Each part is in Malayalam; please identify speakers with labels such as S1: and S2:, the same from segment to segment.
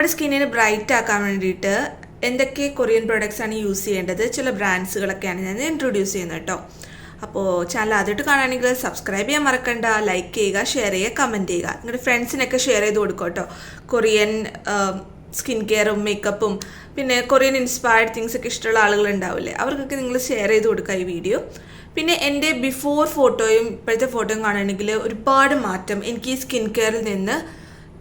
S1: നമ്മുടെ സ്കിന്നിന് ബ്രൈറ്റ് ആക്കാൻ വേണ്ടിയിട്ട് എന്തൊക്കെ കൊറിയൻ പ്രൊഡക്ട്സ് ആണ് യൂസ് ചെയ്യേണ്ടത് ചില ബ്രാൻഡ്സുകളൊക്കെയാണ് ഞാൻ ഇൻട്രൊഡ്യൂസ് ചെയ്യുന്നത് കേട്ടോ അപ്പോൾ ചാനൽ ആദ്യമായിട്ട് കാണുകയാണെങ്കിൽ സബ്സ്ക്രൈബ് ചെയ്യാൻ മറക്കണ്ട ലൈക്ക് ചെയ്യുക ഷെയർ ചെയ്യുക കമന്റ് ചെയ്യുക. നിങ്ങളുടെ ഫ്രണ്ട്സിനൊക്കെ ഷെയർ ചെയ്ത് കൊടുക്കുക കേട്ടോ കൊറിയൻ സ്കിൻ കെയറും മേക്കപ്പും പിന്നെ കൊറിയൻ ഇൻസ്പയർഡ് തിങ്സ് ഒക്കെ ഇഷ്ടമുള്ള ആളുകൾ ഉണ്ടാവില്ലേ അവർക്കൊക്കെ നിങ്ങൾ ഷെയർ ചെയ്ത് കൊടുക്കുക ഈ വീഡിയോ പിന്നെ എന്റെ ബിഫോർ ഫോട്ടോയും ഇപ്പോഴത്തെ ഫോട്ടോയും കാണുകയാണെങ്കിൽ ഒരുപാട് മാറ്റം എനിക്ക് ഈ സ്കിൻ കെയറിൽ നിന്ന്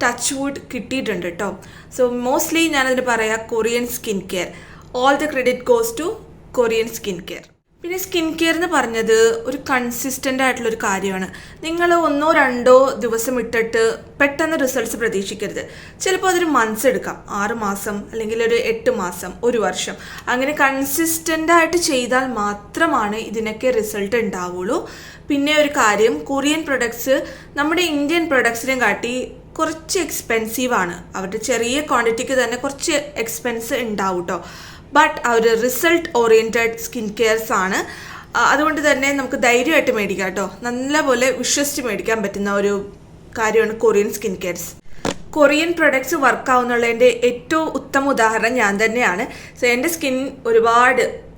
S1: ടച്ച് വുഡ് കിട്ടിയിട്ടുണ്ട് കേട്ടോ സോ മോസ്റ്റ്ലി ഞാനതിന് പറയാം Korean skin care all the credit goes to Korean skin care പിന്നെ സ്കിൻ കെയർ എന്ന് പറഞ്ഞത് ഒരു കൺസിസ്റ്റന്റ് ആയിട്ടുള്ള ഒരു കാര്യമാണ്. നിങ്ങൾ ഒന്നോ രണ്ടോ ദിവസം ഇട്ടിട്ട് പെട്ടെന്ന് റിസൾട്ട്സ് പ്രതീക്ഷിക്കരുത്. ചിലപ്പോൾ അതൊരു മന്ത്സ് എടുക്കാം. ആറ് മാസം അല്ലെങ്കിൽ ഒരു എട്ട് മാസം ഒരു വർഷം. അങ്ങനെ കൺസിസ്റ്റന്റ് ആയിട്ട് ചെയ്താൽ മാത്രമാണ് ഇതിനൊക്കെ റിസൾട്ട് ഉണ്ടാവുള്ളൂ. പിന്നെ ഒരു കാര്യം കൊറിയൻ പ്രൊഡക്ട്സ് നമ്മുടെ ഇന്ത്യൻ പ്രൊഡക്ട്സിനെ കാട്ടി കുറച്ച് ആണ്. അവരുടെ ചെറിയ ക്വാണ്ടിറ്റിക്ക് തന്നെ കുറച്ച് എക്സ്പെൻസ് ഉണ്ടാവും കേട്ടോ ബട്ട് അവർ റിസൾട്ട് ഓറിയന്റഡ് സ്കിൻ കെയർസ് ആണ്. അതുകൊണ്ട് തന്നെ നമുക്ക് ധൈര്യമായിട്ട് മേടിക്കാം കേട്ടോ നല്ലപോലെ വിശ്വസിച്ച് മേടിക്കാൻ പറ്റുന്ന ഒരു കാര്യമാണ് Korean skin cares Korean products work ആവുന്നുള്ളതിന്റെ ഏറ്റവും ഉത്തമ ഉദാഹരണം ഞാൻ തന്നെയാണ്. സോ എന്റെ സ്കിൻ ഒരുപാട്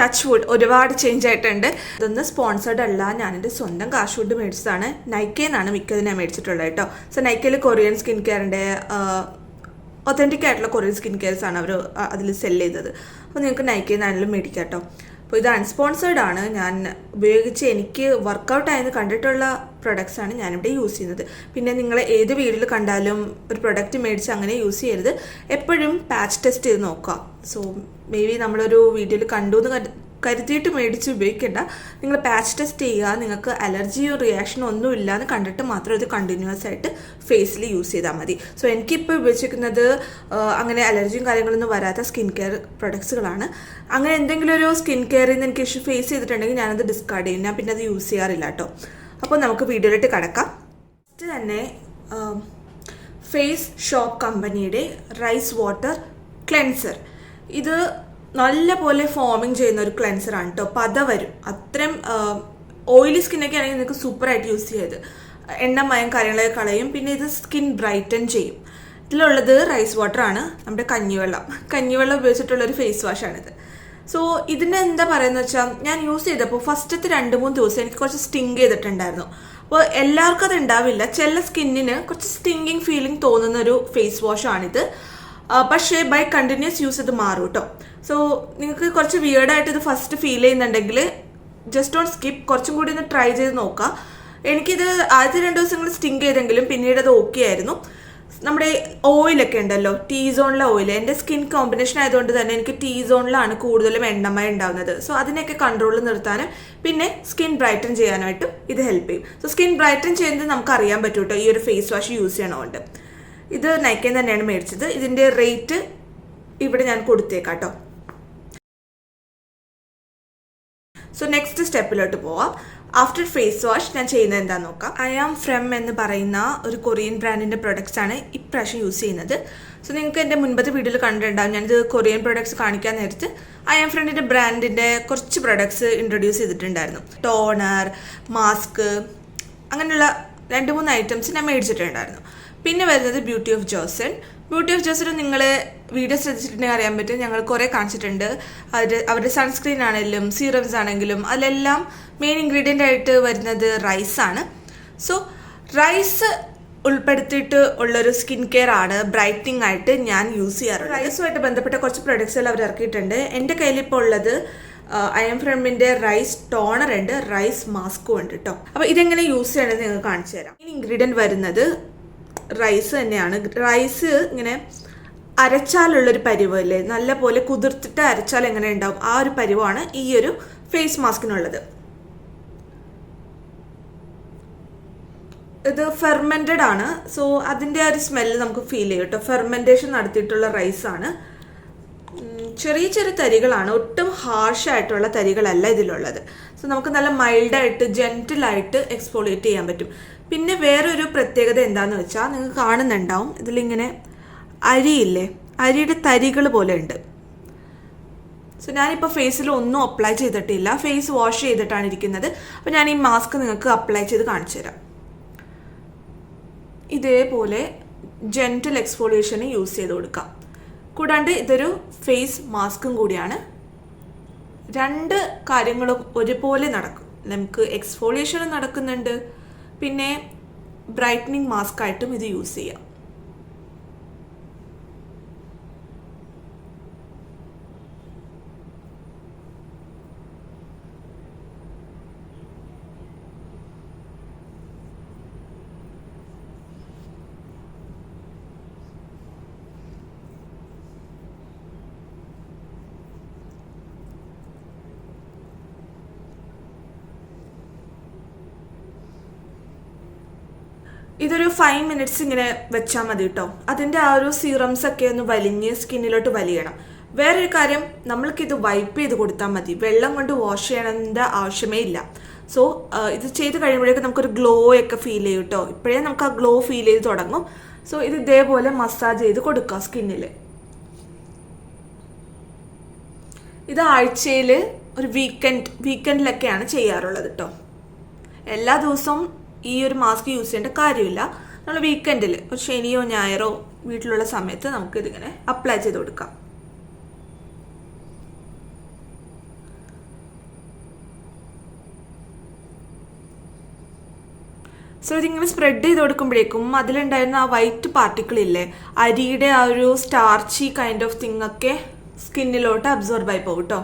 S1: ടച്ച് വുഡ് ഒരുപാട് ചേഞ്ച് ആയിട്ടുണ്ട്. ഇതൊന്നും സ്പോൺസർഡ് അല്ല. ഞാൻ എന്റെ സ്വന്തം കാശ് കൊണ്ട് മേടിച്ചതാണ്. നൈക്കയിൽ മിക്കതിന് ഞാൻ മേടിച്ചിട്ടുള്ളത് കേട്ടോ. സോ നൈക്കയിൽ കൊറിയൻ സ്കിൻ കെയറിന്റെ ഒത്തന്റിക് ആയിട്ടുള്ള കൊറിയൻ സ്കിൻ കെയർസ് ആണ് അവർ അതിൽ സെൽ ചെയ്തത്. അപ്പോൾ നിങ്ങൾക്ക് നൈക്കയിൽ മേടിക്കാം കേട്ടോ. അപ്പോൾ ഇത് അൺസ്പോൺസേർഡ് ആണ്. ഞാൻ ഉപയോഗിച്ച് എനിക്ക് വർക്കൗട്ട് ആയെന്ന് കണ്ടിട്ടുള്ള പ്രൊഡക്ട്സ് ആണ് ഞാനിവിടെ യൂസ് ചെയ്യുന്നത്. പിന്നെ നിങ്ങൾ ഏത് വീടിൽ കണ്ടാലും ഒരു പ്രൊഡക്റ്റ് മേടിച്ച് അങ്ങനെ യൂസ് ചെയ്യരുത്. എപ്പോഴും പാച്ച് ടെസ്റ്റ് ചെയ്ത് നോക്കുക. സോ മേ ബി നമ്മളൊരു വീഡിയോയിൽ കണ്ടു എന്ന് കരുതിയിട്ട് മേടിച്ച് ഉപയോഗിക്കേണ്ട. നിങ്ങൾ പാച്ച് ടെസ്റ്റ് ചെയ്യുക നിങ്ങൾക്ക് അലർജിയോ റിയാക്ഷനോ ഒന്നും ഇല്ലാന്ന് കണ്ടിട്ട് മാത്രം ഇത് കണ്ടിന്യൂസ് ആയിട്ട് ഫേസിൽ യൂസ് ചെയ്താൽ മതി. സോ എനിക്കിപ്പോൾ ഉപയോഗിച്ചിരിക്കുന്നത് അങ്ങനെ അലർജിയും കാര്യങ്ങളൊന്നും വരാത്ത സ്കിൻ കെയർ പ്രൊഡക്ട്സുകളാണ് അങ്ങനെ എന്തെങ്കിലും ഒരു സ്കിൻ കെയറിൽ നിന്ന് എനിക്ക് ഇഷ്യൂ ഫേസ് ചെയ്തിട്ടുണ്ടെങ്കിൽ ഞാനത് ഡിസ്കാർഡ് ചെയ്യും. ഞാൻ പിന്നെ അത് യൂസ് ചെയ്യാറില്ല കേട്ടോ അപ്പോൾ നമുക്ക് വീഡിയോയിലോട്ട് കിടക്കാം. ഫസ്റ്റ് തന്നെ ഫേസ് ഷോപ്പ് കമ്പനിയുടെ റൈസ് വാട്ടർ ക്ലെൻസർ ഇത് നല്ല പോലെ ഫോമിങ് ചെയ്യുന്ന ഒരു ക്ലെൻസർ ആണ് കേട്ടോ പത വരും. അത്രയും ഓയിലി സ്കിന്നൊക്കെ ആണെങ്കിൽ നിങ്ങൾക്ക് സൂപ്പറായിട്ട് യൂസ് ചെയ്ത് എണ്ണമയം കാര്യങ്ങളൊക്കെ കളയും. പിന്നെ ഇത് സ്കിൻ ബ്രൈറ്റൻ ചെയ്യും. ഇതിലുള്ളത് റൈസ് വാട്ടർ ആണ്. നമ്മുടെ കഞ്ഞിവെള്ളം. കഞ്ഞിവെള്ളം ഉപയോഗിച്ചിട്ടുള്ള ഒരു ഫേസ് വാഷാണിത് സോ ഇതിന് എന്താ പറയുന്നത് വെച്ചാൽ ഞാൻ യൂസ് ചെയ്തപ്പോൾ ഫസ്റ്റത്തെ രണ്ട് മൂന്ന് ദിവസം എനിക്ക് കുറച്ച് സ്റ്റിങ് ചെയ്തിട്ടുണ്ടായിരുന്നു. അപ്പോൾ എല്ലാവർക്കും അത് ഉണ്ടാവില്ല. ചില സ്കിന്നിന് കുറച്ച് സ്റ്റിങ്ങിങ് ഫീലിംഗ് തോന്നുന്ന ഒരു ഫേസ് വാഷാണിത് പക്ഷേ ബൈ കണ്ടിന്യൂസ് യൂസ് ഇത് മാറും കേട്ടോ സോ നിങ്ങൾക്ക് കുറച്ച് വിയേർഡായിട്ട് ഇത് ഫസ്റ്റ് ഫീൽ ചെയ്യുന്നുണ്ടെങ്കിൽ ജസ്റ്റ് ഓൺ സ്കിപ്പ് കുറച്ചും കൂടി ഒന്ന് ട്രൈ ചെയ്ത് നോക്കാം. എനിക്കിത് ആദ്യത്തെ രണ്ട് ദിവസങ്ങൾ സ്റ്റിങ് ചെയ്തെങ്കിലും പിന്നീട് അത് ഓക്കെ ആയിരുന്നു. നമ്മുടെ ഓയിലൊക്കെ ഉണ്ടല്ലോ ടീ സോണിലെ ഓയിൽ എന്റെ സ്കിൻ കോമ്പിനേഷൻ ആയതുകൊണ്ട് തന്നെ എനിക്ക് ടീ സോണിലാണ് കൂടുതലും എണ്ണമയം ഉണ്ടാകുന്നത് സോ അതിനെയൊക്കെ കൺട്രോൾ നിർത്താനും പിന്നെ സ്കിൻ ബ്രൈറ്റൻ ചെയ്യാനായിട്ടും ഇത് ഹെൽപ്പ് ചെയ്യും. സോ സ്കിൻ ബ്രൈറ്റൻ ചെയ്യുന്നത് നമുക്ക് അറിയാൻ പറ്റൂട്ടോ ഈ ഒരു ഫേസ് വാഷ് യൂസ് ചെയ്യണമുണ്ട് ഇത് നൈക്കൻ തന്നെയാണ് മേടിച്ചത്. ഇതിന്റെ റേറ്റ് ഇവിടെ ഞാൻ കൊടുത്തേക്കാം കേട്ടോ സോ നെക്സ്റ്റ് സ്റ്റെപ്പിലോട്ട് പോവാം. ആഫ്റ്റർ ഫേസ് വാഷ് ഞാൻ ചെയ്യുന്നത് എന്താണെന്ന് നോക്കാം. ഐ ആം ഫ്രം എന്ന് പറയുന്ന ഒരു കൊറിയൻ ബ്രാൻഡിന്റെ പ്രൊഡക്ട്സ് ആണ് ഇപ്രാവശ്യം യൂസ് ചെയ്യുന്നത്. സോ നിങ്ങൾക്ക് എന്റെ മുൻപത്തെ വീഡിയോയിൽ കണ്ടിട്ടുണ്ടാവും. ഞാനിത് കൊറിയൻ പ്രൊഡക്ട്സ് കാണിക്കാൻ നേരത്ത് ഐ ആം ഫ്രണ്ടിന്റെ ബ്രാൻഡിന്റെ കുറച്ച് പ്രൊഡക്ട്സ് ഇൻട്രൊഡ്യൂസ് ചെയ്തിട്ടുണ്ടായിരുന്നു. ടോണർ മാസ്ക് അങ്ങനെയുള്ള രണ്ട് മൂന്ന് ഐറ്റംസ് ഞാൻ മേടിച്ചിട്ടുണ്ടായിരുന്നു. പിന്നെ വരുന്നത് beauty of Joseon beauty of Joseon നിങ്ങൾ വീഡിയോ ശ്രദ്ധിച്ചിട്ടുണ്ടെങ്കിൽ അറിയാൻ പറ്റും. ഞങ്ങൾ കുറേ കാണിച്ചിട്ടുണ്ട്. അവർ അവരുടെ സൺസ്ക്രീൻ ആണെങ്കിലും സീറംസ് ആണെങ്കിലും അതിലെല്ലാം മെയിൻ ഇൻഗ്രീഡിയന്റ് ആയിട്ട് വരുന്നത് റൈസ് ആണ്. സോ റൈസ് ഉൾപ്പെടുത്തിയിട്ട് ഉള്ളൊരു സ്കിൻ കെയർ ആണ് ബ്രൈറ്റനിങ് ആയിട്ട് ഞാൻ യൂസ് ചെയ്യാറുണ്ട് റൈസുമായിട്ട് ബന്ധപ്പെട്ട കുറച്ച് പ്രൊഡക്ട്സുകൾ അവർ ഇറക്കിയിട്ടുണ്ട്. എന്റെ കയ്യിൽ ഇപ്പോൾ ഉള്ളത് ഐ എം ഫ്രമിന്റെ റൈസ് ടോണർ ഉണ്ട് റൈസ് മാസ്കും ഉണ്ട് കേട്ടോ അപ്പോൾ ഇതെങ്ങനെ യൂസ് ചെയ്യണമെന്ന് നിങ്ങൾക്ക് കാണിച്ചു തരാം. ഈ ഇൻഗ്രീഡിയന്റ് വരുന്നത് റൈസ് തന്നെയാണ്. റൈസ് ഇങ്ങനെ അരച്ചാലുള്ളൊരു പരുവല്ലേ? നല്ല പോലെ കുതിർത്തിട്ട് അരച്ചാൽ എങ്ങനെ ഉണ്ടാവും? ആ ഒരു പരിവാണ് ഈ ഒരു ഫേസ് മാസ്കിനുള്ളത് ഇത് ഫെർമെന്റഡ് ആണ്. സോ അതിന്റെ ഒരു സ്മെല്ല് നമുക്ക് ഫീൽ ചെയ്യും കേട്ടോ. ഫെർമെന്റേഷൻ നടത്തിയിട്ടുള്ള റൈസാണ് ചെറിയ ചെറിയ തരികളാണ്. ഒട്ടും ഹാർഷ് ആയിട്ടുള്ള തരികളല്ല ഇതിലുള്ളത്. സോ നമുക്ക് നല്ല മൈൽഡായിട്ട് ജെന്റിലായിട്ട് എക്സ്പോളിയേറ്റ് ചെയ്യാൻ പറ്റും. പിന്നെ വേറൊരു പ്രത്യേകത എന്താണെന്ന് വെച്ചാൽ നിങ്ങൾ കാണുന്നുണ്ടാവും. ഇതിലിങ്ങനെ അരിയില്ലേ? അരിയുടെ തരികൾ പോലെ ഉണ്ട്. സോ ഞാനിപ്പോൾ ഫേസിൽ ഒന്നും അപ്ലൈ ചെയ്തിട്ടില്ല. ഫേസ് വാഷ് ചെയ്തിട്ടാണ് ഇരിക്കുന്നത്. അപ്പോൾ ഞാൻ ഈ മാസ്ക് നിങ്ങൾക്ക് അപ്ലൈ ചെയ്ത് കാണിച്ചു തരാം. ഇതേപോലെ ജെന്റൽ എക്സ്ഫോളിയേഷന് യൂസ് ചെയ്ത് കൊടുക്കാം. കൂടാണ്ട് ഇതൊരു ഫേസ് മാസ്കും കൂടിയാണ്. രണ്ട് കാര്യങ്ങളും ഒരുപോലെ നടക്കും. നമുക്ക് എക്സ്ഫോളിയേഷനും നടക്കുന്നുണ്ട്. പിന്നെ ബ്രൈറ്റനിങ് മാസ്ക് ആയിട്ടും ഇത് യൂസ് ചെയ്യാം. ഇതൊരു ഫൈവ് മിനിറ്റ്സ് ഇങ്ങനെ വെച്ചാൽ മതി കേട്ടോ അതിന്റെ ആ ഒരു സീറംസ് ഒക്കെ ഒന്ന് വലിഞ്ഞ് സ്കിന്നിലോട്ട് വലിയണം. വേറൊരു കാര്യം നമ്മൾക്കിത് വൈപ്പ് ചെയ്ത് കൊടുത്താൽ മതി. വെള്ളം കൊണ്ട് വാഷ് ചെയ്യണമെന്ന ആവശ്യമേ ഇല്ല. സോ ഇത് ചെയ്ത് കഴിയുമ്പോഴേക്കും നമുക്കൊരു ഗ്ലോ ഒക്കെ ഫീൽ ചെയ്യും കേട്ടോ ഇപ്പോഴേ നമുക്ക് ആ ഗ്ലോ ഫീൽ ചെയ്ത് തുടങ്ങും. സോ ഇത് ഇതേപോലെ മസാജ് ചെയ്ത് കൊടുക്കുക സ്കിന്നിൽ ഇത് ആഴ്ചയിൽ ഒരു വീക്കെൻഡ് വീക്കെൻഡിലൊക്കെയാണ് ചെയ്യാറുള്ളത് കേട്ടോ എല്ലാ ദിവസവും ഈ ഒരു മാസ്ക് യൂസ് ചെയ്യേണ്ട കാര്യമില്ല. നമ്മൾ വീക്കെൻഡിൽ ഒരു ശനിയോ ഞായറോ വീട്ടിലുള്ള സമയത്ത് നമുക്ക് ഇതിങ്ങനെ അപ്ലൈ ചെയ്ത് കൊടുക്കാം. സോ ഇതിങ്ങനെ സ്പ്രെഡ് ചെയ്ത് കൊടുക്കുമ്പോഴേക്കും അതിലുണ്ടായിരുന്ന ആ വൈറ്റ് പാർട്ടിക്കിൾ ഇല്ലേ അരിയുടെ ആ ഒരു സ്റ്റാർച്ചി കൈൻഡ് ഓഫ് തിങ് ഒക്കെ സ്കിന്നിലോട്ട് അബ്സോർബ് ആയി പോകും കേട്ടോ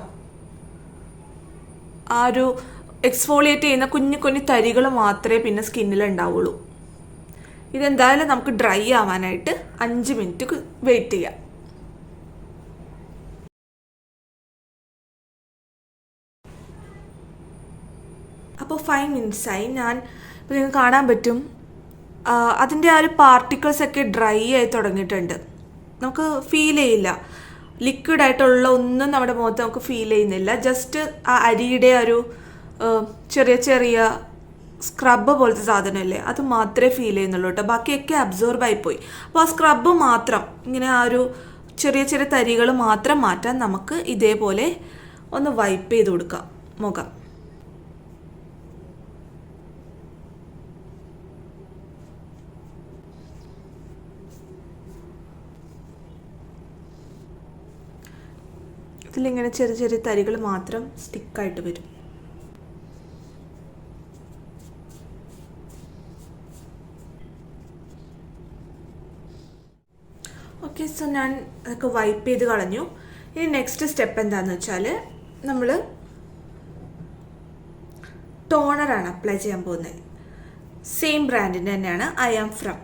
S1: ആ ഒരു എക്സ്ഫോളിയേറ്റ് ചെയ്യുന്ന കുഞ്ഞു കുഞ്ഞു തരികൾ മാത്രമേ പിന്നെ സ്കിന്നിൽ ഉണ്ടാവുള്ളൂ. ഇതെന്തായാലും നമുക്ക് ഡ്രൈ ആവാനായിട്ട് അഞ്ച് മിനിറ്റ് വെയിറ്റ് ചെയ്യാം. അപ്പോൾ ഫൈവ് മിനിറ്റ്സായി ഞാൻ ഇപ്പോൾ നിങ്ങൾക്ക് കാണാൻ പറ്റും. അതിന്റെ ആ ഒരു പാർട്ടിക്കിൾസ് ഒക്കെ ഡ്രൈ ആയി തുടങ്ങിയിട്ടുണ്ട്. നമുക്ക് ഫീൽ ചെയ്യില്ല. ലിക്വിഡ് ആയിട്ടുള്ള ഒന്നും നമ്മുടെ മുഖത്ത് നമുക്ക് ഫീൽ ചെയ്യുന്നില്ല. ജസ്റ്റ് ആ അരിയുടെ ഒരു ചെറിയ ചെറിയ സ്ക്രബ് പോലത്തെ സാധനമല്ലേ അത് മാത്രമേ ഫീൽ ചെയ്യുന്നുള്ളൂ കേട്ടോ ബാക്കിയൊക്കെ അബ്സോർബ് ആയിപ്പോയി. അപ്പോൾ ആ സ്ക്രബ് മാത്രം ഇങ്ങനെ ആ ഒരു ചെറിയ ചെറിയ തരികൾ മാത്രം മാറ്റാൻ നമുക്ക് ഇതേപോലെ ഒന്ന് വൈപ്പ് ചെയ്ത് കൊടുക്കാം മുഖം. ഇതിലിങ്ങനെ ചെറിയ ചെറിയ തരികൾ മാത്രം സ്റ്റിക്കായിട്ട് വരും. ഓക്കെ സോ ഞാൻ അതൊക്കെ വൈപ്പ് ചെയ്ത് കളഞ്ഞു. ഇനി നെക്സ്റ്റ് സ്റ്റെപ്പ് എന്താണെന്ന് വെച്ചാൽ നമ്മൾ ടോണറാണ് അപ്ലൈ ചെയ്യാൻ പോകുന്നത് സെയിം ബ്രാൻഡിന്റെ തന്നെയാണ് ഐ ആം ഫ്രം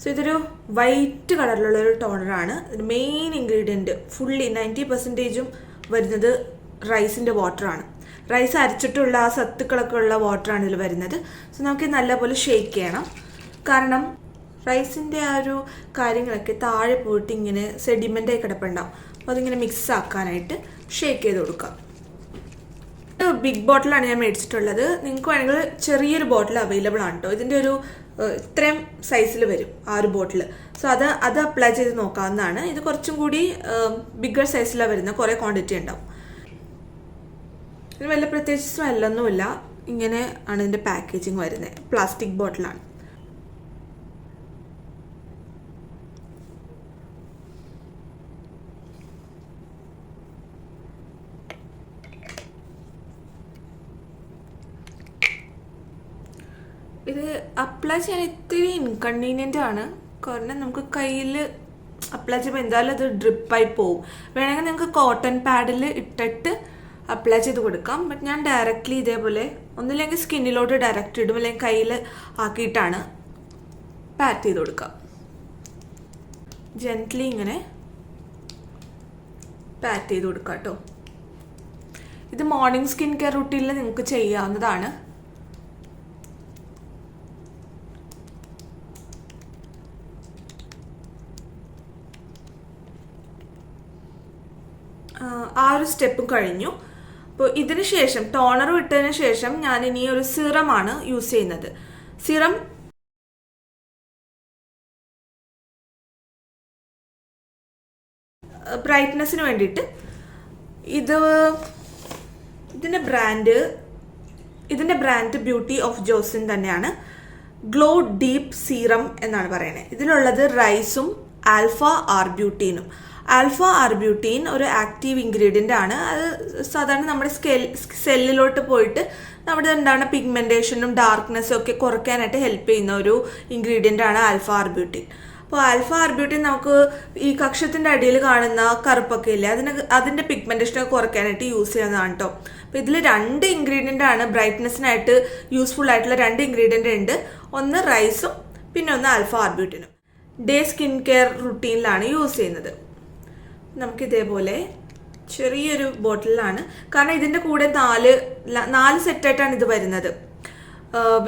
S1: സോ ഇതൊരു വൈറ്റ് കളറിലുള്ള ഒരു ടോണറാണ് മെയിൻ ഇൻഗ്രീഡിയന്റ് ഫുള്ളി നയന്റി പെർസെന്റേജും വരുന്നത് റൈസിന്റെ വാട്ടറാണ് റൈസ് അരച്ചിട്ടുള്ള ആ സത്തുക്കളൊക്കെ ഉള്ള വാട്ടറാണ് ഇതിൽ വരുന്നത്. സോ നമുക്ക് നല്ലപോലെ ഷേക്ക് ചെയ്യണം. കാരണം റൈസിന്റെ ആ ഒരു കാര്യങ്ങളൊക്കെ താഴെ പോയിട്ട് ഇങ്ങനെ സെഡിമെന്റായി കിടപ്പുണ്ടാവും. അപ്പോൾ അതിങ്ങനെ മിക്സ് ആക്കാനായിട്ട് ഷേക്ക് ചെയ്ത് കൊടുക്കാം. ബിഗ് ബോട്ടിലാണ് ഞാൻ മേടിച്ചിട്ടുള്ളത്. നിങ്ങൾക്ക് വേണമെങ്കിൽ ചെറിയൊരു ബോട്ടിൽ അവൈലബിൾ ആണ് കേട്ടോ ഇതിന്റെ ഒരു ഇത്രയും സൈസിൽ വരും ആ ഒരു ബോട്ടിൽ സോ അത് അത് അപ്ലൈ ചെയ്ത് നോക്കാവുന്നതാണ്. ഇത് കുറച്ചും കൂടി ബിഗ്ഗർ സൈസിലാണ് വരുന്നത് കുറേ ക്വാണ്ടിറ്റി ഉണ്ടാവും. ഇതിന് വല്ല പ്രത്യേകിച്ച് സ്മെല്ലൊന്നുമില്ല ഇങ്ങനെ ആണ് ഇതിന്റെ പാക്കേജിങ് വരുന്നത്. പ്ലാസ്റ്റിക് ബോട്ടിലാണ് ഇത് അപ്ലൈ ചെയ്യാൻ ഇത്തിരി ഇൻകൺവീനിയന്റ് ആണ്. കാരണം നമുക്ക് കയ്യിൽ അപ്ലൈ ചെയ്യുമ്പോൾ എന്തായാലും അത് ഡ്രിപ്പായി പോവും. വേണമെങ്കിൽ നിങ്ങൾക്ക് കോട്ടൺ പാഡിൽ ഇട്ടിട്ട് അപ്ലൈ ചെയ്ത് കൊടുക്കാം. ബട്ട് ഞാൻ ഡയറക്റ്റ്ലി ഇതേപോലെ ഒന്നില്ലെങ്കിൽ സ്കിന്നിലോട്ട് ഡയറക്റ്റ് ഇടും. അല്ലെങ്കിൽ കയ്യിൽ ആക്കിയിട്ടാണ് പാറ്റ് ചെയ്ത് കൊടുക്കാം. ജെന്റ്ലി ഇങ്ങനെ പാറ്റ് ചെയ്ത് കൊടുക്കാം കേട്ടോ ഇത് മോർണിംഗ് സ്കിൻ കെയർ റുട്ടീനിൽ നിങ്ങൾക്ക് ചെയ്യാവുന്നതാണ് ആ ഒരു സ്റ്റെപ്പും കഴിഞ്ഞു. അപ്പോൾ ഇതിന് ശേഷം ടോണർ ഇട്ടതിന് ശേഷം ഞാൻ ഇനി ഒരു സിറമാണ് യൂസ് ചെയ്യുന്നത്. സിറം ബ്രൈറ്റ്നെസ്സിന് വേണ്ടിയിട്ട് ഇത് ഇതിന്റെ ബ്രാൻഡ് ഇതിന്റെ ബ്രാൻഡ് ബ്യൂട്ടി ഓഫ് ജോസിൻ തന്നെയാണ്. ഗ്ലോ ഡീപ്പ് സീറം എന്നാണ് പറയുന്നത്. ഇതിലുള്ളത് റൈസും ആൽഫ ആർബ്യൂട്ടീനും ആൽഫ ആർബ്യൂട്ടീൻ ഒരു ആക്റ്റീവ് ഇൻഗ്രീഡിയന്റ് ആണ്. അത് സാധാരണ നമ്മുടെ സ്കെൽ സെല്ലിലോട്ട് പോയിട്ട് നമ്മുടെ എന്താണ് പിഗ്മെന്റേഷനും ഡാർക്ക്നെസ്സും ഒക്കെ കുറയ്ക്കാനായിട്ട് ഹെൽപ്പ് ചെയ്യുന്ന ഒരു ഇൻഗ്രീഡിയന്റ് ആണ് ആൽഫ ആർബ്യൂട്ടീൻ. അപ്പോൾ ആൽഫ ആർബ്യൂട്ടീൻ നമുക്ക് ഈ കക്ഷത്തിന്റെ അടിയിൽ കാണുന്ന കറുപ്പൊക്കെ ഇല്ലേ അതിന് അതിന്റെ പിഗ്മെന്റേഷനൊക്കെ കുറയ്ക്കാനായിട്ട് യൂസ് ചെയ്യുന്നതാണ് കേട്ടോ അപ്പോൾ ഇതിൽ രണ്ട് ഇൻഗ്രീഡിയന്റ് ആണ് ബ്രൈറ്റ്നെസ്സിനായിട്ട് യൂസ്ഫുൾ ആയിട്ടുള്ള രണ്ട് ഇൻഗ്രീഡിയന്റ് ഉണ്ട്. ഒന്ന് റൈസും പിന്നെ ഒന്ന് ആൽഫ ആർബ്യൂട്ടിനും. ഡേ സ്കിൻ കെയർ റുട്ടീനിലാണ് യൂസ് ചെയ്യുന്നത്. നമുക്ക് ഇതേപോലെ ചെറിയൊരു ബോട്ടിലാണ്. കാരണം ഇതിന്റെ കൂടെ നാല് നാല് സെറ്റായിട്ടാണ് ഇത് വരുന്നത്.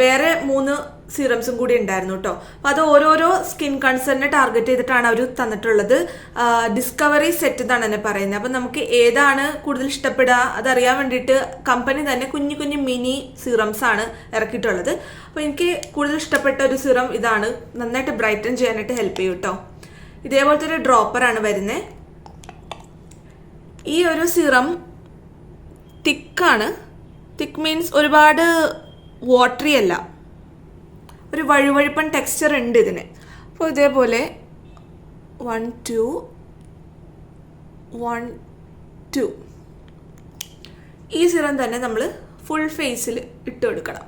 S1: വേറെ മൂന്ന് സീറംസും കൂടി ഉണ്ടായിരുന്നു കേട്ടോ അപ്പോൾ അത് ഓരോരോ സ്കിൻ കൺസേണിനെ ടാർഗറ്റ് ചെയ്തിട്ടാണ് അവർ തന്നിട്ടുള്ളത്. ഡിസ്കവറി സെറ്റ് എന്നാണ് എന്നെ പറയുന്നത്. അപ്പം നമുക്ക് ഏതാണ് കൂടുതൽ ഇഷ്ടപ്പെടുക അതറിയാൻ വേണ്ടിയിട്ട് കമ്പനി തന്നെ കുഞ്ഞു കുഞ്ഞു മിനി സീറംസ് ആണ് ഇറക്കിയിട്ടുള്ളത്. അപ്പോൾ എനിക്ക് കൂടുതൽ ഇഷ്ടപ്പെട്ട ഒരു സീറം ഇതാണ്. നന്നായിട്ട് ബ്രൈറ്റൻ ചെയ്യാനായിട്ട് ഹെൽപ്പ് ചെയ്യും കേട്ടോ ഇതേപോലത്തെ ഒരു ഡ്രോപ്പറാണ് വരുന്നത് ഈ ഒരു സിറം തിക്കാണ്. തിക്ക് മീൻസ് ഒരുപാട് വാട്ടറി അല്ല. ഒരു വഴുവഴുപ്പൻ ടെക്സ്ചർ ഉണ്ട് ഇതിന്. അപ്പോൾ ഇതേപോലെ വൺ ടു വൺ ടു ഈ സിറം തന്നെ നമ്മൾ ഫുൾ ഫേസിൽ ഇട്ട് കൊടുക്കണം.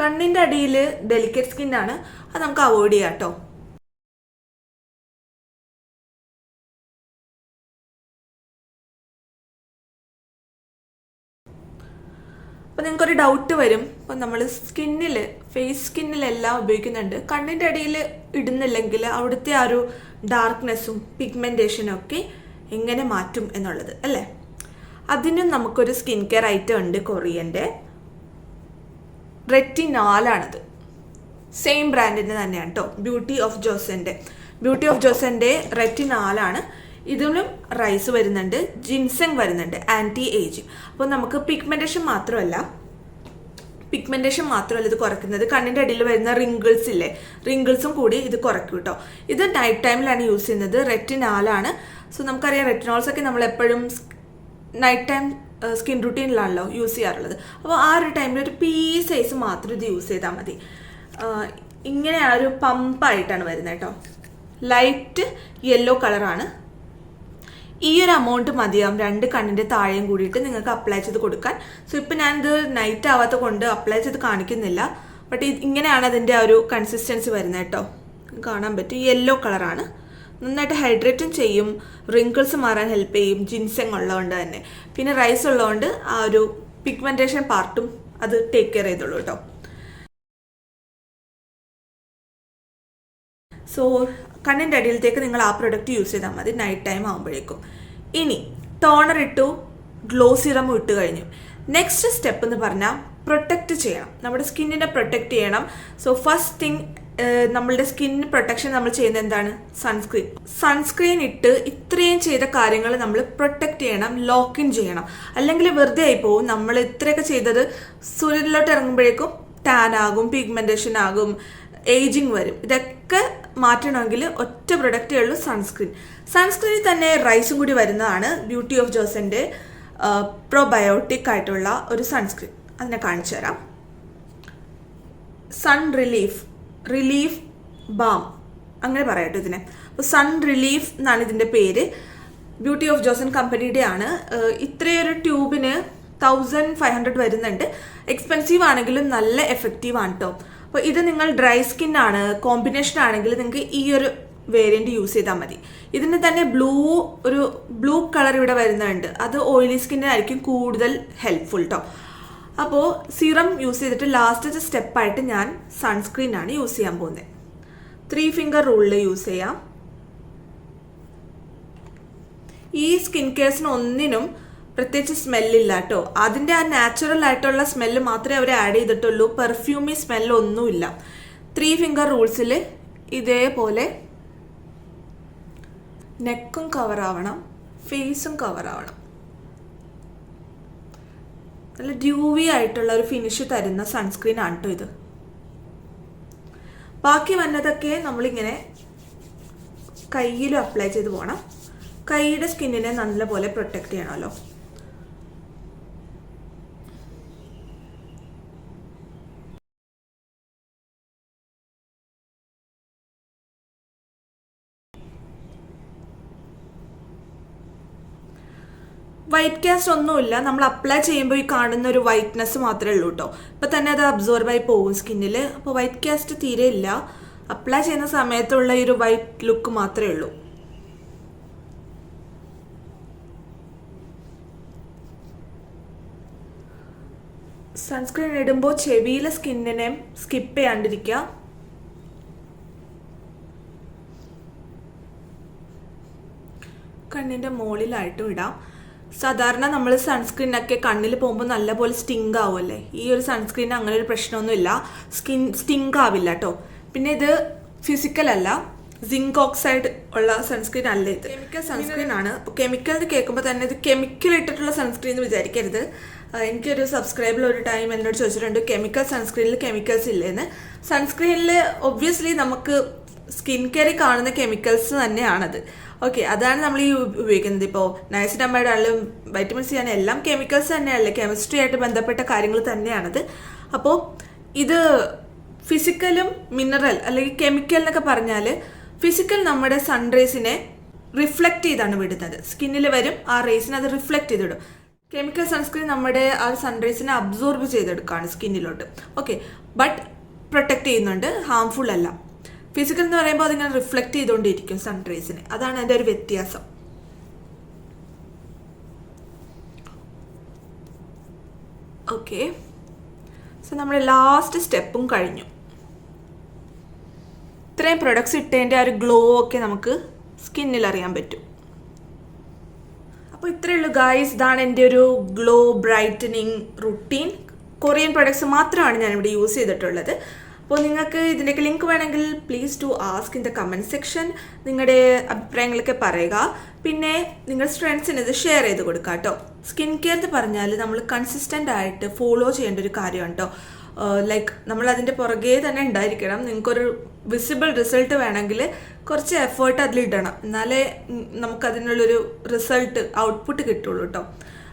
S1: കണ്ണിന്റെ അടിയിൽ ഡെലിക്കറ്റ് സ്കിന്നാണ് അത് നമുക്ക് അവോയ്ഡ് ചെയ്യാം കേട്ടോ അപ്പോൾ നിങ്ങൾക്കൊരു ഡൗട്ട് വരും. അപ്പോൾ നമ്മൾ സ്കിന്നിൽ ഫേസ് സ്കിന്നിലെല്ലാം ഉപയോഗിക്കുന്നുണ്ട്. കണ്ണിന്റെ അടിയിൽ ഇടുന്നില്ലെങ്കിൽ അവിടുത്തെ ആ ഒരു ഡാർക്ക്നെസ്സും പിഗ്മെന്റേഷനും ഒക്കെ എങ്ങനെ മാറ്റും എന്നുള്ളത് അല്ലേ? അതിനും നമുക്കൊരു സ്കിൻ കെയർ ഐറ്റം ഉണ്ട് കൊറിയന്റെ. റെറ്റിനാലാണത്. സെയിം ബ്രാൻഡിന്റെ തന്നെയാണ് കേട്ടോ ബ്യൂട്ടി ഓഫ് ജോസന്റെ ബ്യൂട്ടി ഓഫ് ജോസന്റെ റെറ്റിനാലാണ്. ഇതിലും റൈസ് വരുന്നുണ്ട് ജിൻസെങ് വരുന്നുണ്ട് ആന്റി ഏജ് അപ്പോൾ നമുക്ക് പിഗ്മെന്റേഷൻ മാത്രമല്ല പിഗ്മെന്റേഷൻ മാത്രമല്ല ഇത് കുറയ്ക്കുന്നത്. കണ്ണിന്റെ അടിയിൽ വരുന്ന റിങ്കിൾസ് ഇല്ലേ? റിങ്കിൾസും കൂടി ഇത് കുറയ്ക്കും കേട്ടോ ഇത് നൈറ്റ് ടൈമിലാണ് യൂസ് ചെയ്യുന്നത്. റെറ്റിനാലാണ് സോ നമുക്കറിയാം റെറ്റിനോൾസ് ഒക്കെ നമ്മൾ എപ്പോഴും നൈറ്റ് ടൈം സ്കിൻ റുട്ടീനിലാണല്ലോ യൂസ് ചെയ്യാറുള്ളത്. അപ്പോൾ ആ ഒരു ടൈമിൽ ഒരു പീ സൈസ് മാത്രം ഇത് യൂസ് ചെയ്താൽ മതി. ഇങ്ങനെ ആ ഒരു പമ്പായിട്ടാണ് വരുന്നത് കേട്ടോ ലൈറ്റ് യെല്ലോ കളറാണ് ഈ ഒരു എമൗണ്ട് മതിയാവും. രണ്ട് കണ്ണിന്റെ താഴെയും കൂടിയിട്ട് നിങ്ങൾക്ക് അപ്ലൈ ചെയ്ത് കൊടുക്കാൻ. സോ ഇപ്പം ഞാനിത് നൈറ്റ് ആവാത്ത കൊണ്ട് അപ്ലൈ ചെയ്ത് കാണിക്കുന്നില്ല. ബട്ട് ഇങ്ങനെയാണ് അതിന്റെ ഒരു കൺസിസ്റ്റൻസി വരുന്നത് കേട്ടോ. കാണാൻ പറ്റും. യെല്ലോ കളറാണ് നന്നായിട്ട് ഹൈഡ്രേറ്റും ചെയ്യും. റിങ്കിൾസ് മാറാൻ ഹെൽപ്പ് ചെയ്യും. ജിൻസെങ് ഉള്ളതുകൊണ്ട് തന്നെ. പിന്നെ റൈസ് ഉള്ളതുകൊണ്ട് ആ ഒരു പിഗ്മെന്റേഷൻ പാർട്ടും അത് ടേക്ക് കെയർ ചെയ്തോളൂ കേട്ടോ. സോ കണ്ണിന്റെ അടിയിലത്തേക്ക് നിങ്ങൾ ആ പ്രൊഡക്റ്റ് യൂസ് ചെയ്താൽ മതി. നൈറ്റ് ടൈം ആകുമ്പോഴേക്കും ഇനി ടോണർ ഇട്ടു ഗ്ലോ സിറം ഇട്ട് കഴിഞ്ഞു. നെക്സ്റ്റ് സ്റ്റെപ്പ് എന്ന് പറഞ്ഞാൽ പ്രൊട്ടക്റ്റ് ചെയ്യണം. നമ്മുടെ സ്കിന്നിനെ പ്രൊട്ടക്റ്റ് ചെയ്യണം. സോ ഫസ്റ്റ് തിങ് നമ്മളുടെ സ്കിൻ പ്രൊട്ടക്ഷൻ നമ്മൾ ചെയ്യുന്നത് എന്താണ്? സൺസ്ക്രീൻ സൺസ്ക്രീൻ ഇട്ട് ഇത്രയും ചെയ്ത കാര്യങ്ങൾ നമ്മൾ പ്രൊട്ടക്റ്റ് ചെയ്യണം ലോക്ക് ഇൻ ചെയ്യണം. അല്ലെങ്കിൽ വെറുതെ ആയി പോകും നമ്മൾ ഇത്രയൊക്കെ ചെയ്തത് സൂര്യനിലോട്ട് ഇറങ്ങുമ്പോഴേക്കും ടാൻ ആകും പിഗ്മെന്റേഷൻ ആകും. ഏജിങ് വരും. ഇതൊക്കെ മാറ്റണമെങ്കിൽ ഒറ്റ പ്രൊഡക്റ്റേ ഉള്ളൂ സൺസ്ക്രീൻ സൺസ്ക്രീനിൽ തന്നെ റൈസും കൂടി വരുന്നതാണ് ബ്യൂട്ടി ഓഫ് ജോസന്റെ പ്രോബയോട്ടിക് ആയിട്ടുള്ള ഒരു സൺസ്ക്രീൻ അതിനെ കാണിച്ചു തരാം. സൺ റിലീഫ് റിലീഫ് ബാം അങ്ങനെ പറയട്ടെ ഇതിനെ. അപ്പോൾ സൺ റിലീഫ് എന്നാണ് ഇതിന്റെ പേര്. ബ്യൂട്ടി ഓഫ് ജോസൻ കമ്പനിയുടെ ആണ് ഇത്രയൊരു ട്യൂബിന് തൗസൻഡ് ഫൈവ് ഹൺഡ്രഡ് വരുന്നുണ്ട്. എക്സ്പെൻസീവ് ആണെങ്കിലും നല്ല എഫക്റ്റീവ് ആണ് കേട്ടോ അപ്പോൾ ഇത് നിങ്ങൾ ഡ്രൈ സ്കിൻ ആണ് കോമ്പിനേഷൻ ആണെങ്കിൽ നിങ്ങൾക്ക് ഈ ഒരു വേരിയന്റ് യൂസ് ചെയ്താൽ മതി. ഇതിന് തന്നെ ബ്ലൂ ഒരു ബ്ലൂ കളർ ഇവിടെ വരുന്നുണ്ട്. അത് ഓയിലി സ്കിന്നിനായിരിക്കും കൂടുതൽ ഹെൽപ്ഫുൾ കേട്ടോ അപ്പോൾ സിറം യൂസ് ചെയ്തിട്ട് ലാസ്റ്റത്തെ സ്റ്റെപ്പായിട്ട് ഞാൻ സൺസ്ക്രീൻ ആണ് യൂസ് ചെയ്യാൻ പോകുന്നത്. ത്രീ ഫിംഗർ റൂളിൽ യൂസ് ചെയ്യാം. ഈ സ്കിൻ കെയർസിന് ഒന്നിനും പ്രത്യേകിച്ച് സ്മെല്ലില്ല കേട്ടോ അതിന്റെ ആ നാച്ചുറൽ ആയിട്ടുള്ള സ്മെല്ല് മാത്രമേ അവർ ആഡ് ചെയ്തിട്ടുള്ളൂ. പെർഫ്യൂമി സ്മെല്ല് ഒന്നുമില്ല. ത്രീ ഫിംഗർ റൂൾസിൽ ഇതേപോലെ നെക്കും കവർ ആവണം ഫേസും കവർ ആവണം. നല്ല ഡ്യൂവി ആയിട്ടുള്ള ഒരു ഫിനിഷ് തരുന്ന സൺസ്ക്രീൻ ആണ് കേട്ടോ ഇത്. ബാക്കി വന്നതൊക്കെ നമ്മളിങ്ങനെ കയ്യിലും അപ്ലൈ ചെയ്ത് പോകണം കൈയുടെ സ്കിന്നിനെ നല്ലപോലെ പ്രൊട്ടക്റ്റ് ചെയ്യണമല്ലോ. വൈറ്റ് കാസ്റ്റ് ഒന്നുമില്ല. നമ്മൾ അപ്ലൈ ചെയ്യുമ്പോൾ ഈ കാണുന്ന ഒരു വൈറ്റ്നെസ് മാത്രമേ ഉള്ളൂ കേട്ടോ ഇപ്പം തന്നെ അത് അബ്സോർബ് ആയി പോകും സ്കിന്നിൽ അപ്പോൾ വൈറ്റ് കാസ്റ്റ് തീരെ ഇല്ല. അപ്ലൈ ചെയ്യുന്ന സമയത്തുള്ള ഈ ഒരു വൈറ്റ് ലുക്ക് മാത്രമേ ഉള്ളൂ. സൺസ്ക്രീൻ ഇടുമ്പോൾ ചെവിയിലെ സ്കിന്നിനെ സ്കിപ്പ് ചെയ്യാണ്ടിരിക്കുക. കണ്ണിന്റെ മുകളിലായിട്ടും ഇടാം. സാധാരണ നമ്മൾ സൺസ്ക്രീനൊക്കെ കണ്ണിൽ പോകുമ്പോൾ നല്ലപോലെ സ്റ്റിങ് ആവുമല്ലേ ഈ ഒരു സൺസ്ക്രീൻ അങ്ങനെ ഒരു പ്രശ്നമൊന്നുമില്ല. സ്കിൻ സ്റ്റിങ് ആവില്ല കേട്ടോ പിന്നെ ഇത് ഫിസിക്കൽ അല്ല. സിങ്ക് ഓക്സൈഡ് ഉള്ള സൺസ്ക്രീൻ അല്ല ഇത്. കെമിക്കൽ സൺസ്ക്രീൻ ആണ്. അപ്പോൾ കെമിക്കൽ എന്ന് കേൾക്കുമ്പോൾ തന്നെ ഇത് കെമിക്കൽ ഇട്ടിട്ടുള്ള സൺസ്ക്രീൻ എന്ന് വിചാരിക്കരുത്. എനിക്കൊരു സബ്സ്ക്രൈബിൽ ഒരു ടൈം എന്നോട് ചോദിച്ചിട്ടുണ്ട് കെമിക്കൽ സൺസ്ക്രീനിൽ കെമിക്കൽസ് ഇല്ലേന്ന്? സൺസ്ക്രീനിൽ ഒബ്വിയസ്ലി നമുക്ക് സ്കിൻ കെയറിൽ കാണുന്ന കെമിക്കൽസ് തന്നെയാണത്. ഓക്കെ അതാണ് നമ്മൾ ഈ ഉപ- ഉപയോഗിക്കുന്നത്. ഇപ്പോൾ നൈസിഡമൈഡ് ആണെങ്കിലും വൈറ്റമിൻ സി ആണ് എല്ലാം കെമിക്കൽസ് തന്നെയല്ലേ കെമിസ്ട്രി ആയിട്ട് ബന്ധപ്പെട്ട കാര്യങ്ങൾ തന്നെയാണത്. അപ്പോൾ ഇത് ഫിസിക്കലും മിനറൽ അല്ലെങ്കിൽ കെമിക്കൽ എന്നൊക്കെ പറഞ്ഞാൽ ഫിസിക്കൽ നമ്മുടെ സൺറേസിനെ റിഫ്ലക്റ്റ് ചെയ്താണ് വിടുന്നത്. സ്കിന്നിൽ വരും ആ റേസിനെ അത് റിഫ്ലക്റ്റ് ചെയ്തിടും. കെമിക്കൽ സൺസ്ക്രീൻ നമ്മുടെ ആ സൺറേസിനെ അബ്സോർബ് ചെയ്തെടുക്കുകയാണ് സ്കിന്നിലോട്ട് ഓക്കെ ബട്ട് പ്രൊട്ടക്റ്റ് ചെയ്യുന്നുണ്ട് ഹാംഫുൾ അല്ല. ഫിസിക്കൽ എന്ന് പറയുമ്പോൾ അതിങ്ങനെ റിഫ്ലക്റ്റ് ചെയ്തുകൊണ്ടിരിക്കും സൺറേസിനെ അതാണ് അതിന്റെ ഒരു വ്യത്യാസം. ഓക്കെ സോ നമ്മുടെ ലാസ്റ്റ് സ്റ്റെപ്പും കഴിഞ്ഞു. ഇത്രയും പ്രൊഡക്ട്സ് ഇട്ടതിന്റെ ആ ഒരു ഗ്ലോ ഒക്കെ നമുക്ക് സ്കിന്നിൽ അറിയാൻ പറ്റും. അപ്പോൾ ഇത്രയേ ഉള്ളൂ ഗായ്സ് ഇതാണ് എന്റെ ഒരു glow brightening routine Korean products മാത്രമാണ് ഞാനിവിടെ യൂസ് ചെയ്തിട്ടുള്ളത്. അപ്പോൾ നിങ്ങൾക്ക് ഇതിന്റെയൊക്കെ ലിങ്ക് വേണമെങ്കിൽ please to ask in the comment section നിങ്ങളുടെ അഭിപ്രായങ്ങളൊക്കെ പറയുക. പിന്നെ നിങ്ങളുടെ ഫ്രണ്ട്സിന് ഇത് ഷെയർ ചെയ്ത് കൊടുക്കുക കേട്ടോ. സ്കിൻ കെയർ എന്ന് പറഞ്ഞാൽ നമ്മൾ കൺസിസ്റ്റന്റ് ആയിട്ട് ഫോളോ ചെയ്യേണ്ട ഒരു കാര്യമാണ് കേട്ടോ. ലൈക്ക് നമ്മൾ അതിന്റെ പുറകെ തന്നെ ഉണ്ടായിരിക്കണം. നിങ്ങൾക്കൊരു വിസിബിൾ റിസൾട്ട് വേണമെങ്കിൽ കുറച്ച് എഫേർട്ട് അതിലിടണം എന്നാലേ നമുക്കതിനുള്ളൊരു റിസൾട്ട് ഔട്ട്പുട്ട് കിട്ടുള്ളൂ കേട്ടോ.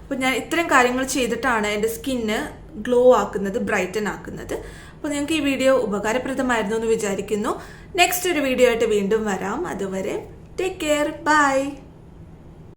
S1: അപ്പോൾ ഞാൻ ഇത്രയും കാര്യങ്ങൾ ചെയ്തിട്ടാണ് എന്റെ സ്കിന്ന് ഗ്ലോ ആക്കുന്നത് ബ്രൈറ്റൻ ആക്കുന്നത്. അപ്പോൾ നിങ്ങൾക്ക് ഈ വീഡിയോ ഉപകാരപ്രദമായിരുന്നു എന്ന് വിചാരിക്കുന്നു. നെക്സ്റ്റ് ഒരു വീഡിയോ ആയിട്ട് വീണ്ടും വരാം. അതുവരെ ടേക്ക് കെയർ ബൈ